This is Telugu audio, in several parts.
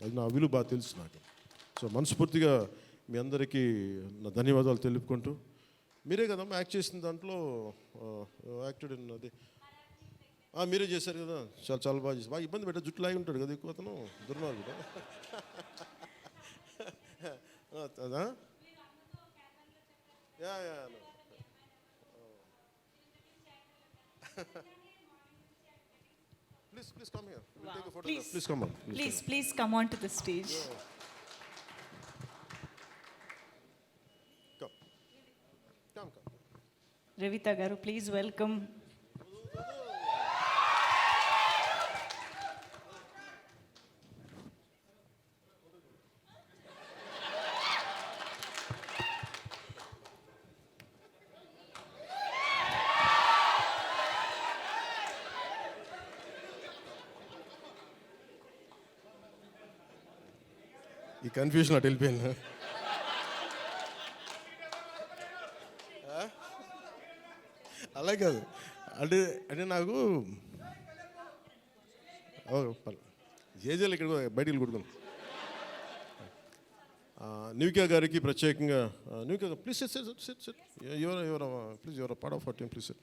అది నా విలువ బాగా తెలుసు నాకు. సో మనస్ఫూర్తిగా మీ అందరికీ నా ధన్యవాదాలు తెలుపుకుంటూ మీరే కదమ్మా యాక్ట్ చేసిన దాంట్లో యాక్టెడ్ అది. మీరే చేశారు కదా. చాలా చాలా బాగా చేసి బాగా ఇబ్బంది పెట్టా జుట్టు లాగి ఉంటాడు కదా ఎక్కువ అతను. దుర్మార్గుడు. అదా? Yeah yeah. Please, come here. We'll take a photograph. Please. Please come on. Please Please, please come on to the stage. come. Come, come. Revita Garu, please welcome. ఈ కన్ఫ్యూజన్ అటు వెళ్ళిపోయాను అలా కాదు. అంటే అంటే నాకు ఓ, జేజేలు ఇక్కడ బయటికి కొడుకున్నాం న్యూకియా గారికి ప్రత్యేకంగా న్యూకియా please set set set set ఎవరు ఎవరు ప్లీజ్ ఎవరు part of for team please set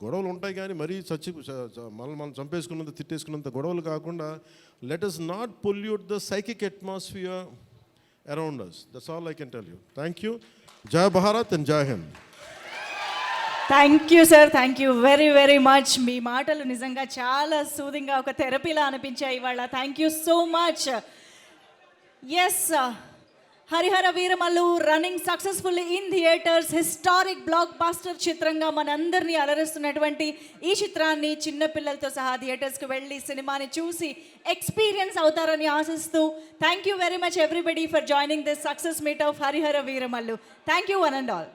గొడవలు ఉంటాయి కానీ మరీ చచ్చి చ- మనం మనం చంపేసుకున్నంత తిట్టేసుకున్నంత గొడవలు కాకుండా let us not pollute the psychic atmosphere around us that's all I can tell you thank you Jaya Bharat and Jai Hind thank you sir thank you very very much మీ మాటలు నిజంగా చాలా సూదింగా ఒక థెరపీలా అనిపించాయి ఇవాళ. Thank you so much yes Harihara Veeramallu running successful in theatres historic blockbuster చిత్రంగా మనందరినీ అలరిస్తున్నటువంటి ఈ చిత్రాన్ని చిన్నపిల్లలతో సహా థియేటర్స్కి వెళ్ళి సినిమాని చూసి ఎక్స్పీరియన్స్ అవుతారని ఆశిస్తూ thank you very much everybody for joining this success meet of Harihara Veeramallu. Thank you one and all